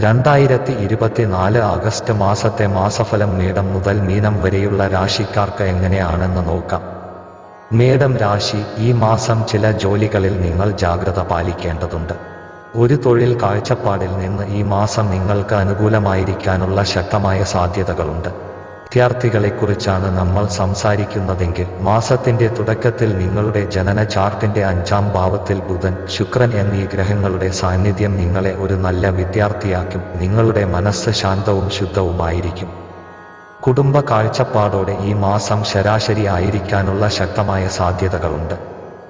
രണ്ടായിരത്തി ഇരുപത്തിനാല് ആഗസ്റ്റ് മാസത്തെ മാസഫലം മേടം മുതൽ മീനം വരെയുള്ള രാശിക്കാർക്ക് എങ്ങനെയാണെന്ന് നോക്കാം. മേടം രാശി ഈ മാസം ചില ജോലികളിൽ നിങ്ങൾ ജാഗ്രത പാലിക്കേണ്ടതുണ്ട്. ഒരു തൊഴിൽ കാഴ്ചപ്പാടിൽ നിന്ന് ഈ മാസം നിങ്ങൾക്ക് അനുകൂലമായിരിക്കാനുള്ള ശക്തമായ സാധ്യതകളുണ്ട്. വിദ്യാർത്ഥികളെക്കുറിച്ചാണ് നമ്മൾ സംസാരിക്കുന്നതെങ്കിൽ മാസത്തിന്റെ തുടക്കത്തിൽ നിങ്ങളുടെ ജനന ചാർട്ടിന്റെ അഞ്ചാം ഭാവത്തിൽ ബുധൻ ശുക്രൻ എന്നീ ഗ്രഹങ്ങളുടെ സാന്നിധ്യം നിങ്ങളെ ഒരു നല്ല വിദ്യാർത്ഥിയാക്കും. നിങ്ങളുടെ മനസ്സ് ശാന്തവും ശുദ്ധവുമായിരിക്കും. കുടുംബ കാഴ്ചപ്പാടോടെ ഈ മാസം ശരാശരി ആയിരിക്കാനുള്ള ശക്തമായ സാധ്യതകളുണ്ട്.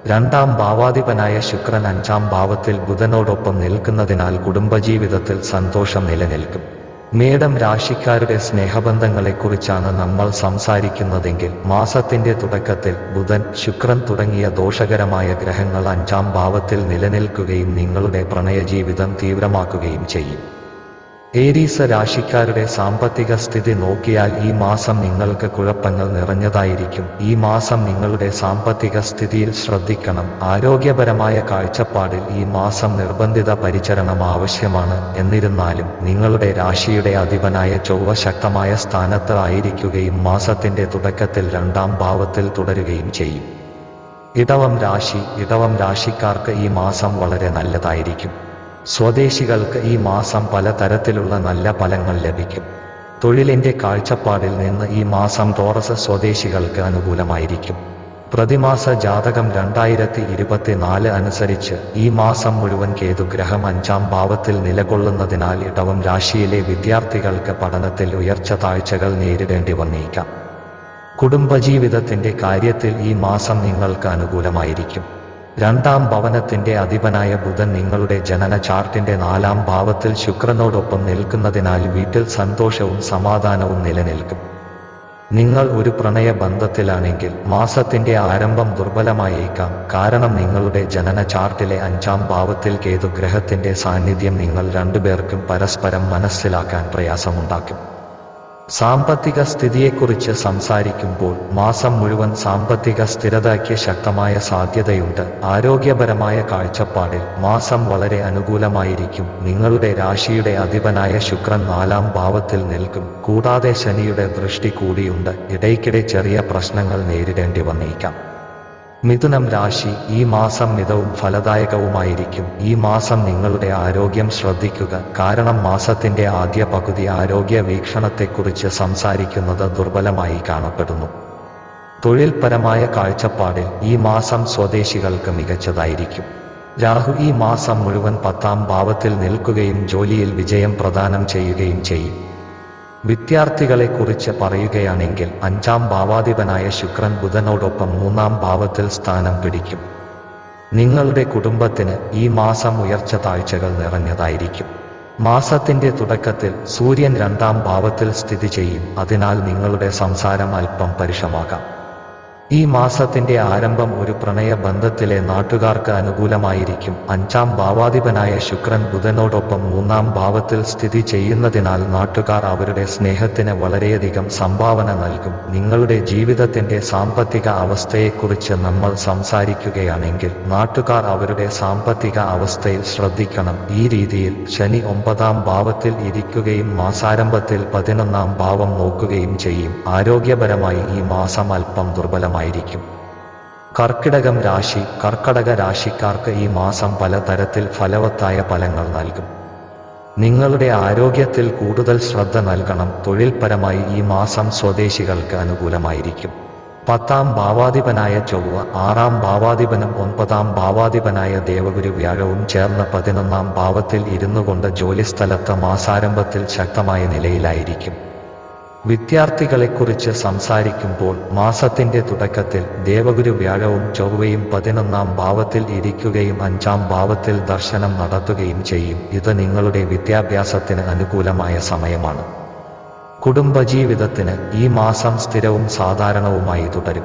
രണ്ടാം ഭാവാധിപനായ ശുക്രൻ അഞ്ചാം ഭാവത്തിൽ ബുധനോടൊപ്പം നിൽക്കുന്നതിനാൽ കുടുംബജീവിതത്തിൽ സന്തോഷം നിലനിൽക്കും. മേടം രാശിക്കാരുടെ സ്നേഹബന്ധങ്ങളെക്കുറിച്ചാണ് നമ്മൾ സംസാരിക്കുന്നതെങ്കിൽ മാസത്തിന്റെ തുടക്കത്തിൽ ബുധൻ ശുക്രൻ തുടങ്ങിയ ദോഷകരമായ ഗ്രഹങ്ങൾ അഞ്ചാം ഭാവത്തിൽ നിലനിൽക്കുകയും നിങ്ങളുടെ പ്രണയജീവിതം തീവ്രമാക്കുകയും ചെയ്യും. ഏരീസ് രാശിക്കാരുടെ സാമ്പത്തിക സ്ഥിതി നോക്കിയാൽ ഈ മാസം നിങ്ങൾക്ക് കുഴപ്പങ്ങൾ നിറഞ്ഞതായിരിക്കും. ഈ മാസം നിങ്ങളുടെ സാമ്പത്തിക സ്ഥിതിയിൽ ശ്രദ്ധിക്കണം. ആരോഗ്യപരമായ കാഴ്ചപ്പാടിൽ ഈ മാസം നിർബന്ധിത പരിചരണം ആവശ്യമാണ്. എന്നിരുന്നാലും നിങ്ങളുടെ രാശിയുടെ അധിപനായ ചൊവ്വ ശക്തമായ സ്ഥാനത്ത് ആയിരിക്കുകയും മാസത്തിന്റെ തുടക്കത്തിൽ രണ്ടാം ഭാവത്തിൽ തുടരുകയും ചെയ്യും. ഇടവം രാശി ഇടവം രാശിക്കാർക്ക് ഈ മാസം വളരെ നല്ലതായിരിക്കും. സ്വദേശികൾക്ക് ഈ മാസം പലതരത്തിലുള്ള നല്ല ഫലങ്ങൾ ലഭിക്കും. തൊഴിലിന്റെ കാഴ്ചപ്പാടിൽ നിന്ന് ഈ മാസം ടോറസ് സ്വദേശികൾക്ക് അനുകൂലമായിരിക്കും. പ്രതിമാസ ജാതകം രണ്ടായിരത്തി ഇരുപത്തിനാല് അനുസരിച്ച് ഈ മാസം മുഴുവൻ കേതുഗ്രഹം അഞ്ചാം ഭാവത്തിൽ നിലകൊള്ളുന്നതിനാൽ ഇടവം രാശിയിലെ വിദ്യാർത്ഥികൾക്ക് പഠനത്തിൽ ഉയർച്ച താഴ്ചകൾ നേരിടേണ്ടി വന്നേക്കാം. കുടുംബജീവിതത്തിന്റെ കാര്യത്തിൽ ഈ മാസം നിങ്ങൾക്ക് അനുകൂലമായിരിക്കും. രണ്ടാം ഭവനത്തിന്റെ അധിപനായ ബുധൻ നിങ്ങളുടെ ജനന ചാർട്ടിന്റെ നാലാം ഭാവത്തിൽ ശുക്രനോടൊപ്പം നിൽക്കുന്നതിനാൽ വീട്ടിൽ സന്തോഷവും സമാധാനവും നിലനിൽക്കും. നിങ്ങൾ ഒരു പ്രണയ ബന്ധത്തിലാണെങ്കിൽ മാസത്തിന്റെ ആരംഭം ദുർബലമായേക്കാം. കാരണം നിങ്ങളുടെ ജനന ചാർട്ടിലെ അഞ്ചാം ഭാവത്തിൽ കേതു ഗ്രഹത്തിന്റെ സാന്നിധ്യം നിങ്ങൾ രണ്ടുപേർക്കും പരസ്പരം മനസ്സിലാക്കാൻ പ്രയാസമുണ്ടാക്കും. സാമ്പത്തിക സ്ഥിതിയെക്കുറിച്ച് സംസാരിക്കുമ്പോൾ മാസം മുഴുവൻ സാമ്പത്തിക സ്ഥിരതയ്ക്ക് ശക്തമായ സാധ്യതയുണ്ട്. ആരോഗ്യപരമായ കാഴ്ചപ്പാടിൽ മാസം വളരെ അനുകൂലമായിരിക്കും. നിങ്ങളുടെ രാശിയുടെ അധിപനായ ശുക്രൻ നാലാം ഭാവത്തിൽ നിൽക്കും. കൂടാതെ ശനിയുടെ ദൃഷ്ടി കൂടിയുണ്ട്. ഇടയ്ക്കിടെ ചെറിയ പ്രശ്നങ്ങൾ നേരിടേണ്ടി വന്നേക്കാം. മിഥുനം രാശി ഈ മാസം മിതവും ഫലദായകവുമായിരിക്കും. ഈ മാസം നിങ്ങളുടെ ആരോഗ്യം ശ്രദ്ധിക്കുക. കാരണം മാസത്തിന്റെ ആദ്യ പകുതി ആരോഗ്യ വീക്ഷണത്തെക്കുറിച്ച് സംസാരിക്കുന്നത് ദുർബലമായി കാണപ്പെടുന്നു. തൊഴിൽപരമായ കാഴ്ചപ്പാടിൽ ഈ മാസം സ്വദേശികൾക്ക് മികച്ചതായിരിക്കും. രാഹു ഈ മാസം മുഴുവൻ പത്താം ഭാവത്തിൽ നിൽക്കുകയും ജോലിയിൽ വിജയം പ്രദാനം ചെയ്യുകയും ചെയ്യും. വിദ്യാർത്ഥികളെക്കുറിച്ച് പറയുകയാണെങ്കിൽ അഞ്ചാം ഭാവാധിപനായ ശുക്രൻ ബുധനോടൊപ്പം മൂന്നാം ഭാവത്തിൽ സ്ഥാനം പിടിക്കും. നിങ്ങളുടെ കുടുംബത്തിന് ഈ മാസം ഉയർച്ച താഴ്ചകൾ നിറഞ്ഞതായിരിക്കും. മാസത്തിന്റെ തുടക്കത്തിൽ സൂര്യൻ രണ്ടാം ഭാവത്തിൽ സ്ഥിതി ചെയ്യും അതിനാൽ നിങ്ങളുടെ സംസാരം അല്പം പരുഷമാകാം. ഈ മാസത്തിന്റെ ആരംഭം ഒരു പ്രണയ ബന്ധത്തിലെ നാട്ടുകാർക്ക് അനുകൂലമായിരിക്കും. അഞ്ചാം ഭാവാധിപനായ ശുക്രൻ ബുധനോടൊപ്പം മൂന്നാം ഭാവത്തിൽ സ്ഥിതി ചെയ്യുന്നതിനാൽ നാട്ടുകാർ അവരുടെ സ്നേഹത്തിന് വളരെയധികം സംഭാവന നൽകും. നിങ്ങളുടെ ജീവിതത്തിന്റെ സാമ്പത്തിക അവസ്ഥയെക്കുറിച്ച് നമ്മൾ സംസാരിക്കുകയാണെങ്കിൽ നാട്ടുകാർ അവരുടെ സാമ്പത്തിക അവസ്ഥയിൽ ശ്രദ്ധിക്കണം. ഈ രീതിയിൽ ശനി ഒമ്പതാം ഭാവത്തിൽ ഇരിക്കുകയും മാസാരംഭത്തിൽ പതിനൊന്നാം ഭാവം നോക്കുകയും ചെയ്യും. ആരോഗ്യപരമായി ഈ മാസം അല്പം ദുർബലമായിരിക്കും കർക്കിടകം രാശി കർക്കടക രാശിക്കാർക്ക് ഈ മാസം പലതരത്തിൽ ഫലവത്തായ ഫലങ്ങൾ നൽകും. നിങ്ങളുടെ ആരോഗ്യത്തിൽ കൂടുതൽ ശ്രദ്ധ നൽകണം. തൊഴിൽപരമായി ഈ മാസം സ്വദേശികൾക്ക് അനുകൂലമായിരിക്കും. പത്താം ഭാവാധിപനായ ചൊവ്വ ആറാം ഭാവാധിപനും ഒൻപതാം ഭാവാധിപനായ ദേവഗുരു വ്യാഴവും ചേർന്ന് പതിനൊന്നാം ഭാവത്തിൽ ഇരുന്നുകൊണ്ട് ജോലിസ്ഥലത്ത് മാസാരംഭത്തിൽ ശക്തമായ നിലയിലായിരിക്കും. വിദ്യാർത്ഥികളെക്കുറിച്ച് സംസാരിക്കുമ്പോൾ മാസത്തിന്റെ തുടക്കത്തിൽ ദേവഗുരു വ്യാഴവും ചൊവ്വയും പതിനൊന്നാം ഭാവത്തിൽ ഇരിക്കുകയും അഞ്ചാം ഭാവത്തിൽ ദർശനം നടത്തുകയും ചെയ്യും. ഇത് നിങ്ങളുടെ വിദ്യാഭ്യാസത്തിന് അനുകൂലമായ സമയമാണ്. കുടുംബജീവിതത്തിന് ഈ മാസം സ്ഥിരവും സാധാരണവുമായി തുടരും.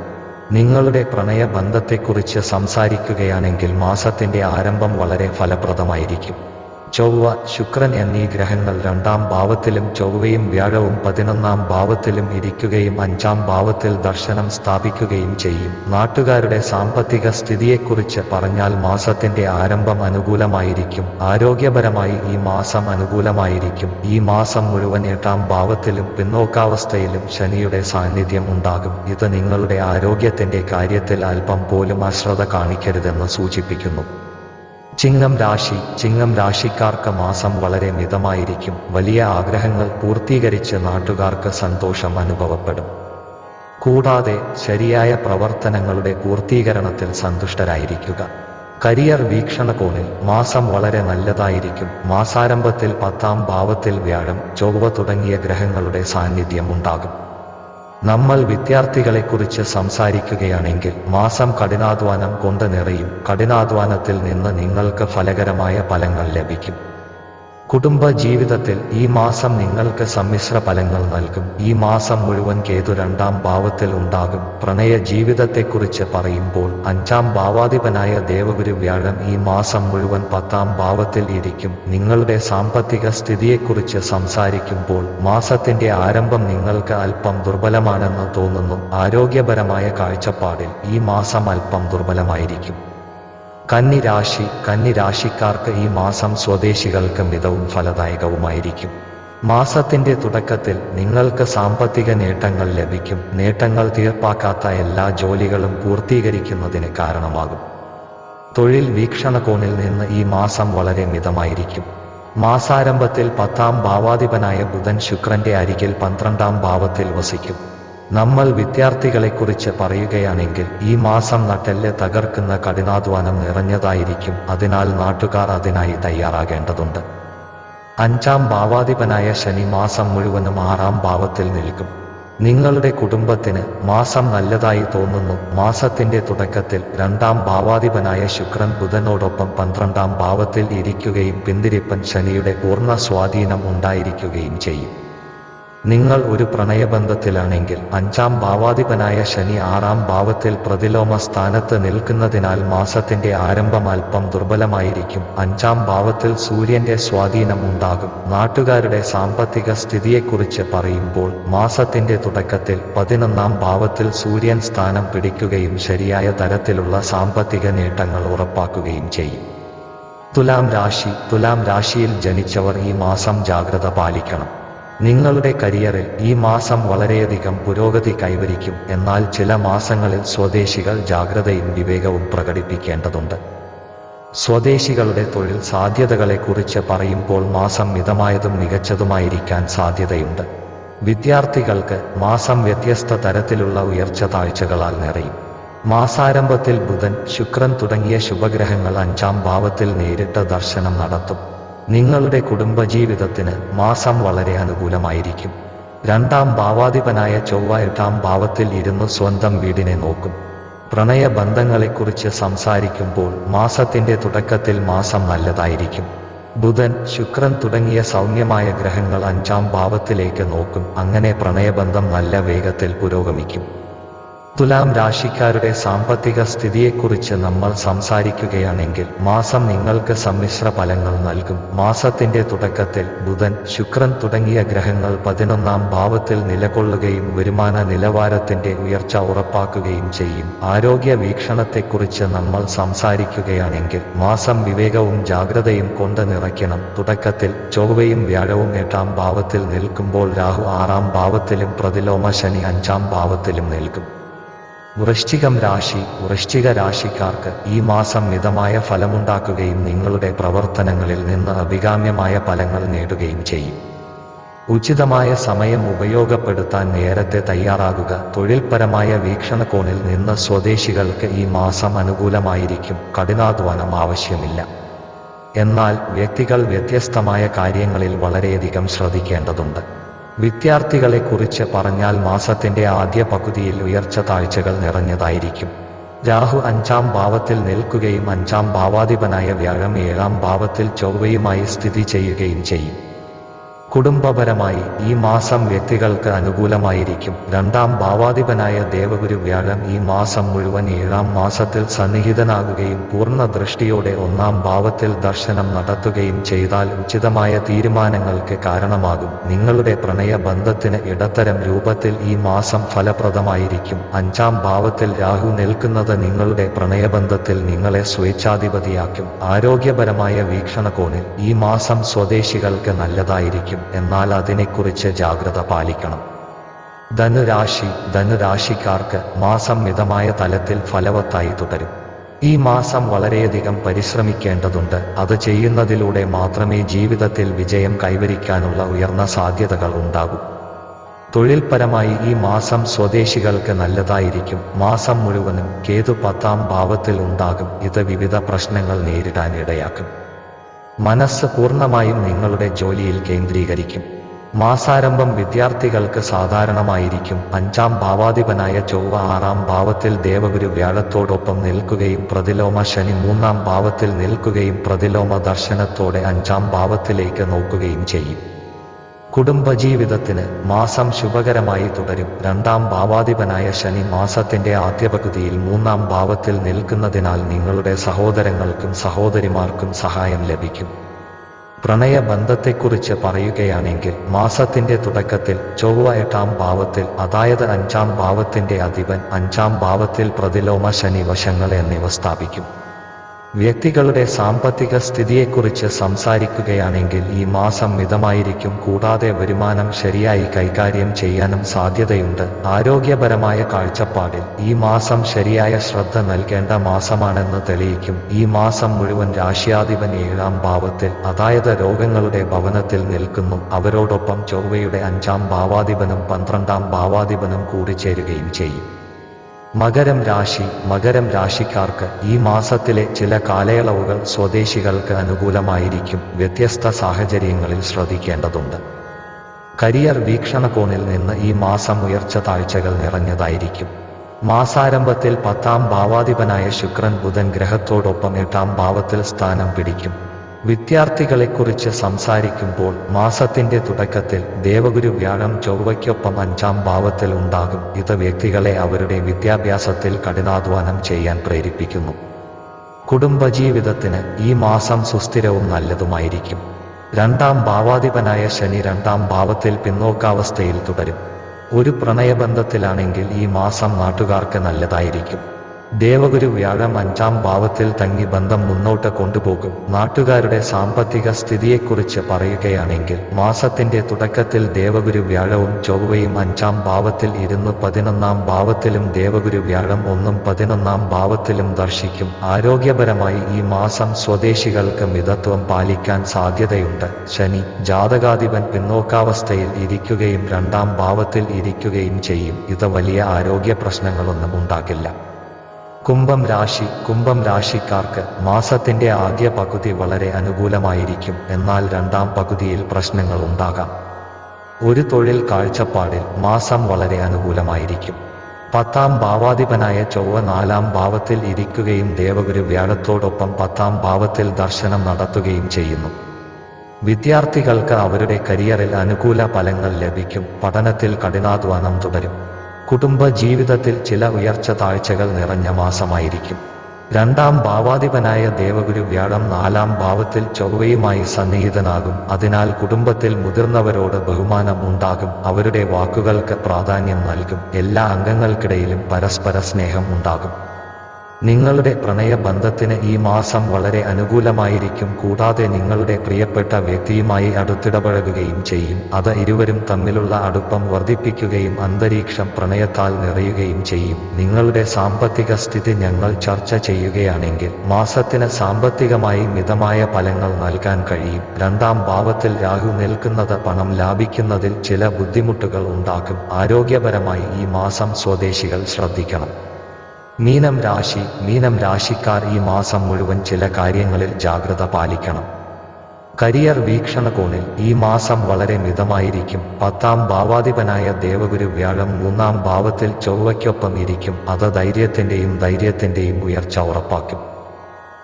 നിങ്ങളുടെ പ്രണയ ബന്ധത്തെക്കുറിച്ച് സംസാരിക്കുകയാണെങ്കിൽ മാസത്തിന്റെ ആരംഭം വളരെ ഫലപ്രദമായിരിക്കും. ചൊവ്വ ശുക്രൻ എന്നീ ഗ്രഹങ്ങൾ രണ്ടാം ഭാവത്തിലും ചൊവ്വയും വ്യാഴവും പതിനൊന്നാം ഭാവത്തിലും ഇരിക്കുകയും അഞ്ചാം ഭാവത്തിൽ ദർശനം സ്ഥാപിക്കുകയും ചെയ്യും. നാട്ടുകാരുടെ സാമ്പത്തിക സ്ഥിതിയെക്കുറിച്ച് പറഞ്ഞാൽ മാസത്തിന്റെ ആരംഭം അനുകൂലമായിരിക്കും. ആരോഗ്യപരമായി ഈ മാസം അനുകൂലമായിരിക്കും. ഈ മാസം മുഴുവൻ എട്ടാം ഭാവത്തിലും പിന്നോക്കാവസ്ഥയിലും ശനിയുടെ സാന്നിധ്യം ഉണ്ടാകും. ഇത് നിങ്ങളുടെ ആരോഗ്യത്തിന്റെ കാര്യത്തിൽ അല്പം പോലും അശ്രദ്ധ കാണിക്കരുതെന്ന് സൂചിപ്പിക്കുന്നു. ചിങ്ങം രാശി ചിങ്ങം രാശിക്കാർക്ക് മാസം വളരെ മിതമായിരിക്കും. വലിയ ആഗ്രഹങ്ങൾ പൂർത്തീകരിച്ച് നാട്ടുകാർക്ക് സന്തോഷം അനുഭവപ്പെടും. കൂടാതെ ശരിയായ പ്രവർത്തനങ്ങളുടെ പൂർത്തീകരണത്തിൽ സന്തുഷ്ടരായിരിക്കുക. കരിയർ വീക്ഷണകോണിൽ മാസം വളരെ നല്ലതായിരിക്കും. മാസാരംഭത്തിൽ പത്താം ഭാവത്തിൽ വ്യാഴം ചൊവ്വ തുടങ്ങിയ ഗ്രഹങ്ങളുടെ സാന്നിധ്യം ഉണ്ടാകും. നമ്മൾ വിദ്യാർത്ഥികളെക്കുറിച്ച് സംസാരിക്കുകയാണെങ്കിൽ മാസം കഠിനാധ്വാനം കൊണ്ട് നിറയും. കഠിനാധ്വാനത്തിൽ നിന്ന് നിങ്ങൾക്ക് ഫലകരമായ ഫലങ്ങൾ ലഭിക്കും. കുടുംബ ജീവിതത്തിൽ ഈ മാസം നിങ്ങൾക്ക് സമ്മിശ്ര ഫലങ്ങൾ നൽകും. ഈ മാസം മുഴുവൻ കേതു രണ്ടാം ഭാവത്തിൽ ഉണ്ടാകും. പ്രണയ ജീവിതത്തെക്കുറിച്ച് പറയുമ്പോൾ അഞ്ചാം ഭാവാധിപനായ ദേവഗുരു വ്യാഴം ഈ മാസം മുഴുവൻ പത്താം ഭാവത്തിൽ ഇരിക്കും. നിങ്ങളുടെ സാമ്പത്തിക സ്ഥിതിയെക്കുറിച്ച് സംസാരിക്കുമ്പോൾ മാസത്തിന്റെ ആരംഭം നിങ്ങൾക്ക് അല്പം ദുർബലമാണെന്ന് തോന്നുന്നു. ആരോഗ്യപരമായ കാഴ്ചപ്പാടിൽ ഈ മാസം അല്പം ദുർബലമായിരിക്കും. കന്നി കന്നിരാശിക്കാർക്ക് ഈ മാസം സ്വദേശികൾക്ക് മിതവും ഫലദായകവുമായിരിക്കും. മാസത്തിന്റെ തുടക്കത്തിൽ നിങ്ങൾക്ക് സാമ്പത്തിക നേട്ടങ്ങൾ ലഭിക്കും. നേട്ടങ്ങൾ തീർപ്പാക്കാത്ത എല്ലാ ജോലികളും പൂർത്തീകരിക്കുന്നതിന് കാരണമാകും. തൊഴിൽ വീക്ഷണകോണിൽ നിന്ന് ഈ മാസം വളരെ മിതമായിരിക്കും. മാസാരംഭത്തിൽ പത്താം ഭാവാധിപനായ ബുധൻ ശുക്രന്റെ അരികിൽ പന്ത്രണ്ടാം ഭാവത്തിൽ വസിക്കും. നമ്മൾ വിദ്യാർത്ഥികളെക്കുറിച്ച് പറയുകയാണെങ്കിൽ ഈ മാസം നട്ടെല്ല് തകർക്കുന്ന കഠിനാധ്വാനം നിറഞ്ഞതായിരിക്കും. അതിനാൽ നാട്ടുകാർ അതിനായി തയ്യാറാകേണ്ടതുണ്ട്. അഞ്ചാം ഭാവാധിപനായ ശനി മാസം മുഴുവനും ആറാം ഭാവത്തിൽ നിൽക്കും. നിങ്ങളുടെ കുടുംബത്തിന് മാസം നല്ലതായി തോന്നുന്നു. മാസത്തിന്റെ തുടക്കത്തിൽ രണ്ടാം ഭാവാധിപനായ ശുക്രൻ ബുധനോടൊപ്പം പന്ത്രണ്ടാം ഭാവത്തിൽ ഇരിക്കുകയും പിന്തിരിപ്പൻ ശനിയുടെ പൂർണ സ്വാധീനം ഉണ്ടായിരിക്കുകയും ചെയ്യും. നിങ്ങൾ ഒരു പ്രണയബന്ധത്തിലാണെങ്കിൽ അഞ്ചാം ഭാവാധിപനായ ശനി ആറാം ഭാവത്തിൽ പ്രതിലോമ സ്ഥാനത്ത് നിൽക്കുന്നതിനാൽ മാസത്തിന്റെ ആരംഭം അല്പം ദുർബലമായിരിക്കും. അഞ്ചാം ഭാവത്തിൽ സൂര്യന്റെ സ്വാധീനം ഉണ്ടാകും. നാട്ടുകാരുടെ സാമ്പത്തിക സ്ഥിതിയെക്കുറിച്ച് പറയുമ്പോൾ മാസത്തിന്റെ തുടക്കത്തിൽ പതിനൊന്നാം ഭാവത്തിൽ സൂര്യൻ സ്ഥാനം പിടിക്കുകയും ശരിയായ തരത്തിലുള്ള സാമ്പത്തിക നേട്ടങ്ങൾ ഉറപ്പാക്കുകയും ചെയ്യും. തുലാം രാശി. തുലാം രാശിയിൽ ജനിച്ചവർ ഈ മാസം ജാഗ്രത പാലിക്കണം. നിങ്ങളുടെ കരിയറിൽ ഈ മാസം വളരെയധികം പുരോഗതി കൈവരിക്കും എന്നാൽ ചില മാസങ്ങളിൽ സ്വദേശികൾ ജാഗ്രതയും വിവേകവും പ്രകടിപ്പിക്കേണ്ടതുണ്ട്. സ്വദേശികളുടെ തൊഴിൽ സാധ്യതകളെക്കുറിച്ച് പറയുമ്പോൾ മാസം മിതമായതും മികച്ചതുമായിരിക്കാൻ സാധ്യതയുണ്ട്. വിദ്യാർത്ഥികൾക്ക് മാസം വ്യത്യസ്ത തരത്തിലുള്ള ഉയർച്ച താഴ്ചകളാൽ നിറയും. മാസാരംഭത്തിൽ ബുധൻ ശുക്രൻ തുടങ്ങിയ ശുഭഗ്രഹങ്ങൾ അഞ്ചാം ഭാവത്തിൽ നേരിട്ട് ദർശനം നടത്തും. നിങ്ങളുടെ കുടുംബജീവിതത്തിന് മാസം വളരെ അനുകൂലമായിരിക്കും. രണ്ടാം ഭാവാധിപനായ ചൊവ്വ എട്ടാം ഭാവത്തിൽ ഇരുന്ന് സ്വന്തം വീടിനെ നോക്കും. പ്രണയബന്ധങ്ങളെക്കുറിച്ച് സംസാരിക്കുമ്പോൾ മാസത്തിന്റെ തുടക്കത്തിൽ മാസം നല്ലതായിരിക്കും. ബുധൻ ശുക്രൻ തുടങ്ങിയ സൗമ്യമായ ഗ്രഹങ്ങൾ അഞ്ചാം ഭാവത്തിലേക്ക് നോക്കും. അങ്ങനെ പ്രണയബന്ധം നല്ല വേഗത്തിൽ പുരോഗമിക്കും. തുലാം രാശിക്കാരുടെ സാമ്പത്തിക സ്ഥിതിയെക്കുറിച്ച് നമ്മൾ സംസാരിക്കുകയാണെങ്കിൽ മാസം നിങ്ങൾക്ക് സമ്മിശ്ര ഫലങ്ങൾ നൽകും. മാസത്തിന്റെ തുടക്കത്തിൽ ബുധൻ ശുക്രൻ തുടങ്ങിയ ഗ്രഹങ്ങൾ പതിനൊന്നാം ഭാവത്തിൽ നിലകൊള്ളുകയും വരുമാന നിലവാരത്തിന്റെ ഉയർച്ച ഉറപ്പാക്കുകയും ചെയ്യും. ആരോഗ്യ വീക്ഷണത്തെക്കുറിച്ച് നമ്മൾ സംസാരിക്കുകയാണെങ്കിൽ മാസം വിവേകവും ജാഗ്രതയും കൊണ്ട് നിറയ്ക്കണം. തുടക്കത്തിൽ ചൊവ്വയും വ്യാഴവും എട്ടാം ഭാവത്തിൽ നിൽക്കുമ്പോൾ രാഹു ആറാം ഭാവത്തിലും പ്രതിലോമ ശനി അഞ്ചാം ഭാവത്തിലും നിൽക്കും. വൃശ്ചികം രാശി വൃശ്ചിക രാശിക്കാർക്ക് ഈ മാസം മിതമായ ഫലമുണ്ടാക്കുകയും നിങ്ങളുടെ പ്രവർത്തനങ്ങളിൽ നിന്ന് അഭികാമ്യമായ ഫലങ്ങൾ നേടുകയും ചെയ്യും. ഉചിതമായ സമയം ഉപയോഗപ്പെടുത്താൻ നേരത്തെ തയ്യാറാകുക. തൊഴിൽപരമായ വീക്ഷണകോണിൽ നിന്ന് സ്വദേശികൾക്ക് ഈ മാസം അനുകൂലമായിരിക്കും. കഠിനാധ്വാനം ആവശ്യമില്ല. എന്നാൽ വ്യക്തികൾ വ്യത്യസ്തമായ കാര്യങ്ങളിൽ വളരെയധികം ശ്രദ്ധിക്കേണ്ടതുണ്ട്. വിദ്യാർത്ഥികളെക്കുറിച്ച് പറഞ്ഞാൽ മാസത്തിന്റെ ആദ്യ പകുതിയിൽ ഉയർച്ച താഴ്ചകൾ നിറഞ്ഞതായിരിക്കും. രാഹു അഞ്ചാം ഭാവത്തിൽ നിൽക്കുകയും അഞ്ചാം ഭാവാധിപനായ വ്യാഴം ഏഴാം ഭാവത്തിൽ ചൊവ്വയുമായി സ്ഥിതി ചെയ്യുകയും ചെയ്യും. കുടുംബപരമായി ഈ മാസം വ്യക്തികൾക്ക് അനുകൂലമായിരിക്കും. രണ്ടാം ഭാവാധിപനായ ദേവഗുരു വ്യാഴം ഈ മാസം മുഴുവൻ ഏഴാം മാസത്തിൽ സന്നിഹിതനാകുകയും പൂർണ ദൃഷ്ടിയോടെ ഒന്നാം ഭാവത്തിൽ ദർശനം നടത്തുകയും ചെയ്താൽ ഉചിതമായ തീരുമാനങ്ങൾക്ക് കാരണമാകും. നിങ്ങളുടെ പ്രണയ ബന്ധത്തിന് ഇടത്തരം രൂപത്തിൽ ഈ മാസം ഫലപ്രദമായിരിക്കും. അഞ്ചാം ഭാവത്തിൽ രാഹു നിൽക്കുന്നത് നിങ്ങളുടെ പ്രണയബന്ധത്തിൽ നിങ്ങളെ സ്വേച്ഛാധിപതിയാക്കും. ആരോഗ്യപരമായ വീക്ഷണകോണിൽ ഈ മാസം സ്വദേശികൾക്ക് നല്ലതായിരിക്കും. എന്നാൽ അതിനെക്കുറിച്ച് ജാഗ്രത പാലിക്കണം. ധനുരാശി ധനുരാശിക്കാർക്ക് മാസം മിതമായ തലത്തിൽ ഫലവത്തായി തുടരും. ഈ മാസം വളരെയധികം പരിശ്രമിക്കേണ്ടതുണ്ട്. അത് ചെയ്യുന്നതിലൂടെ മാത്രമേ ജീവിതത്തിൽ വിജയം കൈവരിക്കാനുള്ള ഉയർന്ന സാധ്യതകൾ ഉണ്ടാകൂ. തൊഴിൽപരമായി ഈ മാസം സ്വദേശികൾക്ക് നല്ലതായിരിക്കും. മാസം മുഴുവനും കേതു പത്താം ഭാവത്തിൽ ഉണ്ടാകും. ഇത് വിവിധ പ്രശ്നങ്ങൾ നേരിടാൻ ഇടയാക്കും. മനസ്സ് പൂർണമായും നിങ്ങളുടെ ജോലിയിൽ കേന്ദ്രീകരിക്കും. മാസാരംഭം വിദ്യാർത്ഥികൾക്ക് സാധാരണമായിരിക്കും. അഞ്ചാം ഭാവാധിപനായ ചൊവ്വ ആറാം ഭാവത്തിൽ ദേവഗുരു വ്യാഴത്തോടൊപ്പം നിൽക്കുകയും പ്രതിലോമ ശനി മൂന്നാം ഭാവത്തിൽ നിൽക്കുകയും പ്രതിലോമ ദർശനത്തോടെ അഞ്ചാം ഭാവത്തിലേക്ക് നോക്കുകയും ചെയ്യും. കുടുംബജീവിതത്തിന് മാസം ശുഭകരമായി തുടരും. രണ്ടാം ഭാവാധിപനായ ശനി മാസത്തിന്റെ ആദ്യ പകുതിയിൽ മൂന്നാം ഭാവത്തിൽ നിൽക്കുന്നതിനാൽ നിങ്ങളുടെ സഹോദരങ്ങൾക്കും സഹോദരിമാർക്കും സഹായം ലഭിക്കും. പ്രണയബന്ധത്തെക്കുറിച്ച് പറയുകയാണെങ്കിൽ മാസത്തിന്റെ തുടക്കത്തിൽ ചൊവ്വ എട്ടാം ഭാവത്തിൽ അതായത് അഞ്ചാം ഭാവത്തിന്റെ അധിപൻ അഞ്ചാം ഭാവത്തിൽ പ്രതിലോമ ശനി വശങ്ങൾ എന്നിവ സ്ഥാപിക്കും വ്യക്തികളുടെ സാമ്പത്തിക സ്ഥിതിയെക്കുറിച്ച് സംസാരിക്കുകയാണെങ്കിൽ ഈ മാസം മിതമായിരിക്കും. കൂടാതെ വരുമാനം ശരിയായി കൈകാര്യം ചെയ്യാനും സാധ്യതയുണ്ട്. ആരോഗ്യപരമായ കാഴ്ചപ്പാടിൽ ഈ മാസം ശരിയായ ശ്രദ്ധ നൽകേണ്ട മാസമാണെന്ന് തെളിയിക്കും. ഈ മാസം മുഴുവൻ രാശ്യാധിപൻ ഏഴാം ഭാവത്തിൽ അതായത് രോഗങ്ങളുടെ ഭവനത്തിൽ നിൽക്കുന്നു. അവരോടൊപ്പം ചൊവ്വയുടെ അഞ്ചാം ഭാവാധിപനും പന്ത്രണ്ടാം ഭാവാധിപനും കൂടിച്ചേരുകയും ചെയ്യും. മകരം രാശി മകരം രാശിക്കാർക്ക് ഈ മാസത്തിലെ ചില കാലയളവുകൾ സ്വദേശികൾക്ക് അനുകൂലമായിരിക്കും വ്യത്യസ്ത സാഹചര്യങ്ങളിൽ ശ്രദ്ധിക്കേണ്ടതുണ്ട്. കരിയർ വീക്ഷണകോണിൽ നിന്ന് ഈ മാസം ഉയർച്ച താഴ്ചകൾ നിറഞ്ഞതായിരിക്കും. മാസാരംഭത്തിൽ പത്താം ഭാവാധിപനായ ശുക്രൻ ബുധൻ ഗ്രഹത്തോടൊപ്പം എട്ടാം ഭാവത്തിൽ സ്ഥാനം പിടിക്കും. വിദ്യാർത്ഥികളെക്കുറിച്ച് സംസാരിക്കുമ്പോൾ മാസത്തിന്റെ തുടക്കത്തിൽ ദേവഗുരു വ്യാഴം ചൊവ്വയ്ക്കൊപ്പം അഞ്ചാം ഭാവത്തിൽ ഉണ്ടാകും. ഇത് വ്യക്തികളെ അവരുടെ വിദ്യാഭ്യാസത്തിൽ കഠിനാധ്വാനം ചെയ്യാൻ പ്രേരിപ്പിക്കുന്നു. കുടുംബജീവിതത്തിന് ഈ മാസം സുസ്ഥിരവും നല്ലതുമായിരിക്കും. രണ്ടാം ഭാവാധിപനായ ശനി രണ്ടാം ഭാവത്തിൽ പിന്നോക്കാവസ്ഥയിൽ തുടരും. ഒരു പ്രണയബന്ധത്തിലാണെങ്കിൽ ഈ മാസം നാട്ടുകാർക്ക് നല്ലതായിരിക്കും. ദേവഗുരു വ്യാഴം അഞ്ചാം ഭാവത്തിൽ തങ്ങി ബന്ധം മുന്നോട്ട് കൊണ്ടുപോകും. നാട്ടുകാരുടെ സാമ്പത്തിക സ്ഥിതിയെക്കുറിച്ച് പറയുകയാണെങ്കിൽ മാസത്തിന്റെ തുടക്കത്തിൽ ദേവഗുരു വ്യാഴവും ചൊവ്വയും അഞ്ചാം ഭാവത്തിൽ ഇരുന്ന് പതിനൊന്നാം ഭാവത്തിലും ദേവഗുരു വ്യാഴം ഒന്നും പതിനൊന്നാം ഭാവത്തിലും ദർശിക്കും. ആരോഗ്യപരമായി ഈ മാസം സ്വദേശികൾക്ക് മിതത്വം പാലിക്കാൻ സാധ്യതയുണ്ട്. ശനി ജാതകാധിപൻ പിന്നോക്കാവസ്ഥയിൽ ഇരിക്കുകയും രണ്ടാം ഭാവത്തിൽ ഇരിക്കുകയും ചെയ്യും. ഇത് വലിയ ആരോഗ്യ പ്രശ്നങ്ങളൊന്നും ഉണ്ടാകില്ല. കുംഭം രാശി കുംഭം രാശിക്കാർക്ക് മാസത്തിന്റെ ആദ്യ പകുതി വളരെ അനുകൂലമായിരിക്കും. എന്നാൽ രണ്ടാം പകുതിയിൽ പ്രശ്നങ്ങൾ ഉണ്ടാകാം. ഒരു തൊഴിൽ കാഴ്ചപ്പാടിൽ മാസം വളരെ അനുകൂലമായിരിക്കും. പത്താം ഭാവാധിപനായ ചൊവ്വ നാലാം ഭാവത്തിൽ ഇരിക്കുകയും ദേവഗുരു വ്യാഴത്തോടൊപ്പം പത്താം ഭാവത്തിൽ ദർശനം നടത്തുകയും ചെയ്യുന്നു. വിദ്യാർത്ഥികൾക്ക് അവരുടെ കരിയറിൽ അനുകൂല ഫലങ്ങൾ ലഭിക്കും. പഠനത്തിൽ കഠിനാധ്വാനം തുടരും. കുടുംബ ജീവിതത്തിൽ ചില ഉയർച്ച താഴ്ചകൾ നിറഞ്ഞ മാസമായിരിക്കും. രണ്ടാം ഭാവാധിപനായ ദേവഗുരു വ്യാഴം നാലാം ഭാവത്തിൽ ചൊവ്വയുമായി സന്നിഹിതനാകും. അതിനാൽ കുടുംബത്തിൽ മുതിർന്നവരോട് ബഹുമാനം ഉണ്ടാകും അവരുടെ വാക്കുകൾക്ക് പ്രാധാന്യം നൽകും. എല്ലാ അംഗങ്ങൾക്കിടയിലും പരസ്പര സ്നേഹം ഉണ്ടാകും. നിങ്ങളുടെ പ്രണയബന്ധത്തിന് ഈ മാസം വളരെ അനുകൂലമായിരിക്കും. കൂടാതെ നിങ്ങളുടെ പ്രിയപ്പെട്ട വ്യക്തിയുമായി അടുത്തിടപഴകുകയും ചെയ്യും. അത് ഇരുവരും തമ്മിലുള്ള അടുപ്പം വർദ്ധിപ്പിക്കുകയും അന്തരീക്ഷം പ്രണയത്താൽ നിറയുകയും ചെയ്യും. നിങ്ങളുടെ സാമ്പത്തിക സ്ഥിതി ഞങ്ങൾ ചർച്ച ചെയ്യുകയാണെങ്കിൽ മാസത്തിന് സാമ്പത്തികമായി മിതമായ ഫലങ്ങൾ നൽകാൻ കഴിയും. രണ്ടാം ഭാവത്തിൽ രാഹു നിൽക്കുന്നത് പണം ലാഭിക്കുന്നതിൽ ചില ബുദ്ധിമുട്ടുകൾ ഉണ്ടാക്കും. ആരോഗ്യപരമായി ഈ മാസം സ്വദേശികൾ ശ്രദ്ധിക്കണം. മീനം രാശി മീനം രാശിക്കാർ ഈ മാസം മുഴുവൻ ചില കാര്യങ്ങളിൽ ജാഗ്രത പാലിക്കണം. കരിയർ വീക്ഷണകോണിൽ ഈ മാസം വളരെ മിതമായിരിക്കും. പത്താം ഭാവാധിപനായ ദേവഗുരു വ്യാഴം മൂന്നാം ഭാവത്തിൽ ചൊവ്വയ്ക്കൊപ്പം ഇരിക്കും. അത് ധൈര്യത്തിന്റെയും ധൈര്യത്തിന്റെയും ഉയർച്ച ഉറപ്പാക്കും.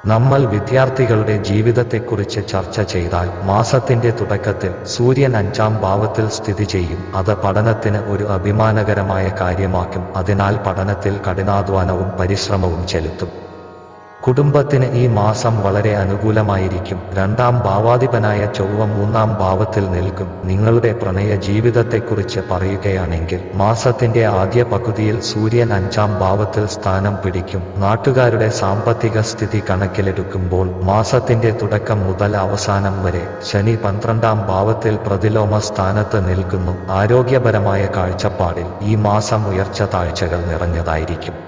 നമ്മൾ വിദ്യാർത്ഥികളുടെ ജീവിതത്തെക്കുറിച്ച് ചർച്ച ചെയ്താൽ മാസത്തിന്റെ തുടക്കത്തിൽ സൂര്യൻ അഞ്ചാം ഭാവത്തിൽ സ്ഥിതി ചെയ്യും. അത് പഠനത്തിന് ഒരു അഭിമാനകരമായ കാര്യമാക്കും. അതിനാൽ പഠനത്തിൽ കഠിനാധ്വാനവും പരിശ്രമവും ചെലുത്തും. കുടുംബത്തിന് ഈ മാസം വളരെ അനുകൂലമായിരിക്കും. രണ്ടാം ഭാവാധിപനായ ചൊവ്വ മൂന്നാം ഭാവത്തിൽ നിൽക്കും. നിങ്ങളുടെ പ്രണയ ജീവിതത്തെക്കുറിച്ച് പറയുകയാണെങ്കിൽ മാസത്തിന്റെ ആദ്യ പകുതിയിൽ സൂര്യൻ അഞ്ചാം ഭാവത്തിൽ സ്ഥാനം പിടിക്കും. നാട്ടുകാരുടെ സാമ്പത്തിക സ്ഥിതി കണക്കിലെടുക്കുമ്പോൾ മാസത്തിന്റെ തുടക്കം മുതൽ അവസാനം വരെ ശനി പന്ത്രണ്ടാം ഭാവത്തിൽ പ്രതിലോമ സ്ഥാനത്ത് നിൽക്കുന്നു. ആരോഗ്യപരമായ കാഴ്ചപ്പാടിൽ ഈ മാസം ഉയർച്ച താഴ്ചകൾ നിറഞ്ഞതായിരിക്കും.